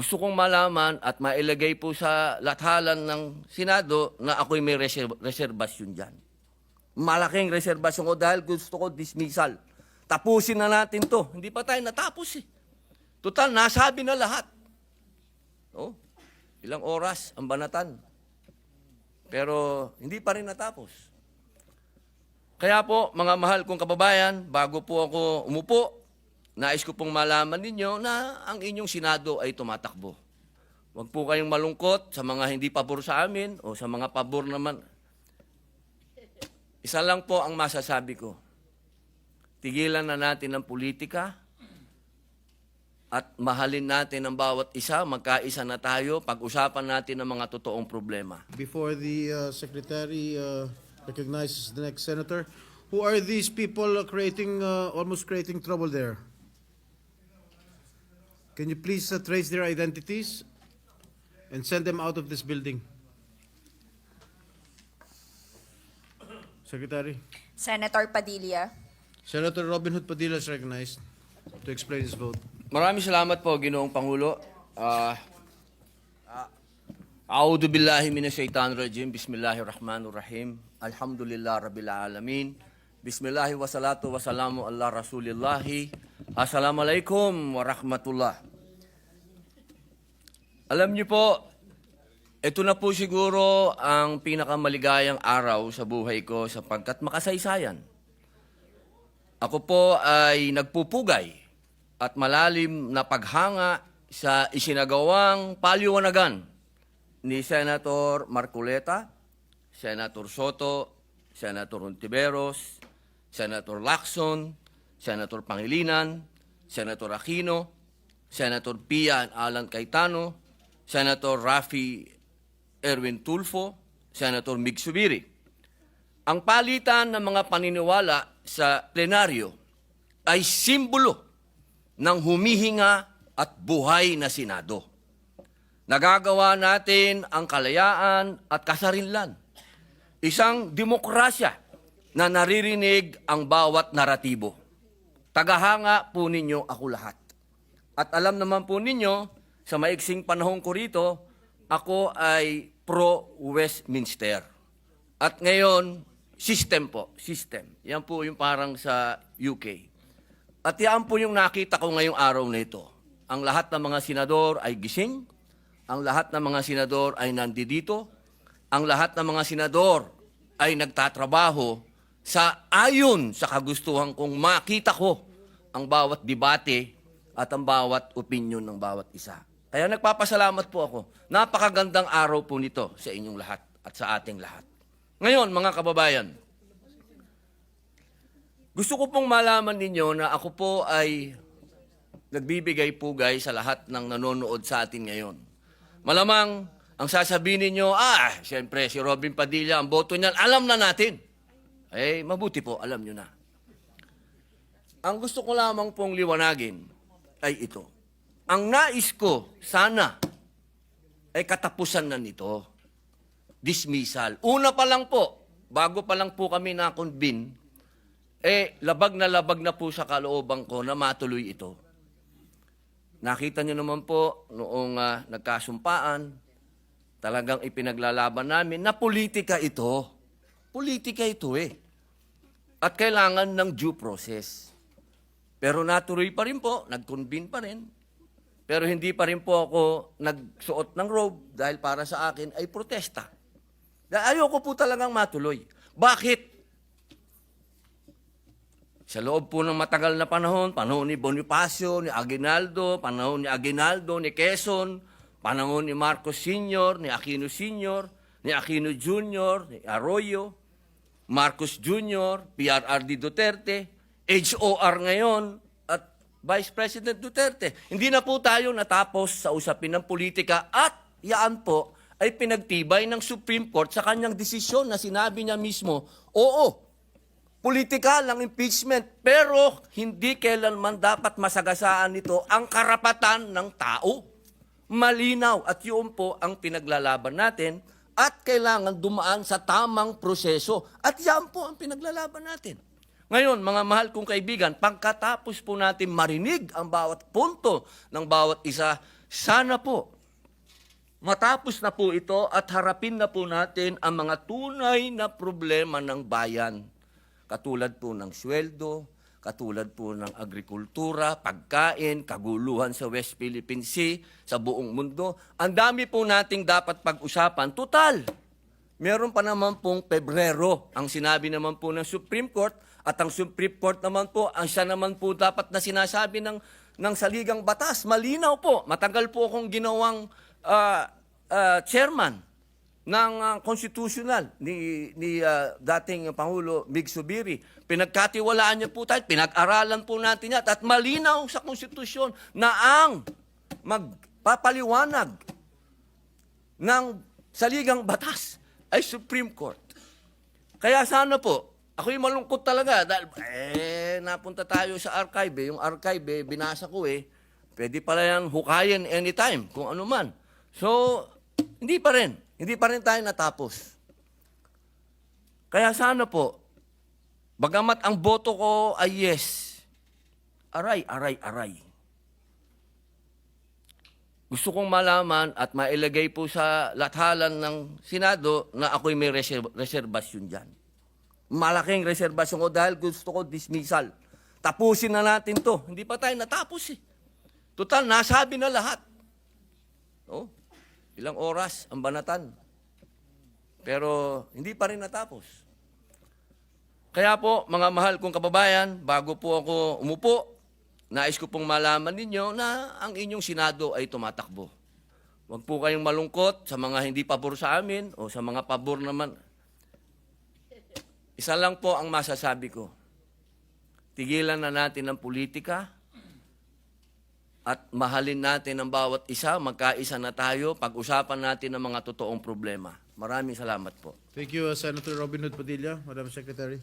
gusto kong malaman at mailagay po sa lathalan ng Senado na ako'y may reser- reservasyon dyan. Malaking reservasyon ko dahil gusto ko dismissal. Tapusin na natin to. Hindi pa tayo natapos eh. Total, nasabi na lahat. Oh, ilang oras ang banatan. Pero hindi pa rin natapos. Kaya po, mga mahal kong kababayan, bago po ako umupo, nais ko pong malaman ninyo na ang inyong Senado ay tumatakbo. Huwag po kayong malungkot sa mga hindi pabor sa amin o sa mga pabor naman. Isa lang po ang masasabi ko. Tigilan na natin ang politika at mahalin natin ang bawat isa, magkaisa na tayo, pag-usapan natin ang mga totoong problema. Before the uh, secretary uh, recognizes the next senator, who are these people creating, uh, almost creating trouble there? Can you please uh, trace their identities and send them out of this building? Secretary. Senator Padilla. Senator Robin Hood Padilla is recognized to explain his vote. Maraming salamat po, Ginoong Pangulo. Ah, ah, A'udhu billahi minash shaitanir rajim. Bismillahirrahmanirrahim. Alhamdulillah rabbil alamin. Bismillahi wa salatu wa salamu ala rasulillahi. Assalamualaikum warahmatullah. Alam niyo po, ito na po siguro ang pinakamaligayang araw sa buhay ko sapagkat makasaysayan. Ako po ay nagpupugay at malalim na paghanga sa isinagawang paliwanagan ni Senator Marcoleta, Senator Soto, Senator Ontiveros, Senator Lacson, Senator Pangilinan, Senator Aquino, Senator Pia Alan Cayetano, Senator Rafi Erwin Tulfo, Senator Mig Subiri. Ang palitan ng mga paniniwala sa plenaryo ay simbolo ng humihinga at buhay na Senado. Nagagawa natin ang kalayaan at kasarinlan. Isang demokrasya na naririnig ang bawat naratibo. Tagahanga po ninyo ako lahat. At alam naman po ninyo, sa maiksing panahon ko rito, ako ay pro-Westminster. At ngayon, system po, system. Yan po yung parang sa UK. At yan po yung nakita ko ngayong araw na ito. Ang lahat ng mga senador ay gising, ang lahat ng mga senador ay nandito, ang lahat ng mga senador ay nagtatrabaho sa ayon sa kagustuhan kong makita ko ang bawat debate at ang bawat opinion ng bawat isa. Kaya nagpapasalamat po ako. Napakagandang araw po nito sa inyong lahat at sa ating lahat. Ngayon, mga kababayan, gusto ko pong malaman ninyo na ako po ay nagbibigay pugay sa lahat ng nanonood sa atin ngayon. Malamang, ang sasabihin ninyo, ah, siyempre, si Robin Padilla, ang boto niyan, alam na natin. Eh, mabuti po, alam nyo na. Ang gusto ko lamang pong liwanagin ay ito. Ang nais ko, sana, ay katapusan na nito. Dismissal. Una pa lang po, bago pa lang po kami na-convene, eh, labag na labag na po sa kalooban ko na matuloy ito. Nakita niyo naman po noong ah, nagkasumpaan, talagang ipinaglalaban namin na politika ito. Politika ito eh. At kailangan ng due process. Pero natuloy pa rin po, nag-convene pa rin. Pero hindi pa rin po ako nagsuot ng robe dahil para sa akin ay protesta. Ayoko po talagang matuloy. Bakit? Sa loob po ng matagal na panahon, panahon ni Bonifacio, ni Aguinaldo, panahon ni Aguinaldo, ni Quezon, panahon ni Marcos Sr., ni Aquino Sr., ni Aquino Jr., ni Arroyo, Marcos Jr., PRRD Duterte, HOR ngayon, Vice President Duterte. Hindi na po tayo natapos sa usapin ng politika at yaan po ay pinagtibay ng Supreme Court sa kanyang desisyon na sinabi niya mismo, oo, Politikal ang impeachment, pero hindi kailanman dapat masagasaan nito ang karapatan ng tao. Malinaw at yun po ang pinaglalaban natin at kailangan dumaan sa tamang proseso. At yan po ang pinaglalaban natin. Ngayon, mga mahal kong kaibigan, pagkatapos po natin marinig ang bawat punto ng bawat isa Sana po, matapos na po ito at harapin na po natin ang mga tunay na problema ng bayan. Katulad po ng sweldo, katulad po ng agrikultura, pagkain, kaguluhan sa West Philippine Sea, sa buong mundo. Ang dami po nating dapat pag-usapan. Total, meron pa naman pong Pebrero ang sinabi naman po ng Supreme Court at ang Supreme Court naman po, ang siya naman po dapat na sinasabi ng, ng saligang batas. Malinaw po, matagal po akong ginawang ah, ah, chairman ng ah, constitutional ni, ni ah, dating Pangulo Subiri. Pinagkatiwalaan niya po tayo, pinag-aralan po natin yan at malinaw sa konstitusyon na ang magpapaliwanag ng saligang batas ay Supreme Court. Kaya sana po, ako'y malungkot talaga dahil eh napunta tayo sa archive, eh. yung archive eh, binasa ko eh. Pwede pala yan hukayin anytime kung ano man. So, hindi pa rin. Hindi pa rin tayo natapos. Kaya sana po, bagamat ang boto ko ay yes, aray, aray, aray. Gusto kong malaman at mailagay po sa lathalan ng Senado na ako'y may reserv- reservasyon dyan. Malaking reservasyon ko dahil gusto ko dismissal. Tapusin na natin to. Hindi pa tayo natapos eh. Total, nasabi na lahat. Oh, ilang oras ang banatan. Pero hindi pa rin natapos. Kaya po, mga mahal kong kababayan, bago po ako umupo, nais ko pong malaman ninyo na ang inyong Senado ay tumatakbo. Huwag po kayong malungkot sa mga hindi pabor sa amin o sa mga pabor naman. Isa lang po ang masasabi ko. Tigilan na natin ang politika at mahalin natin ang bawat isa, magkaisa na tayo, pag-usapan natin ang mga totoong problema. Maraming salamat po. Thank you, uh, Senator Robin Hood Padilla, Madam Secretary.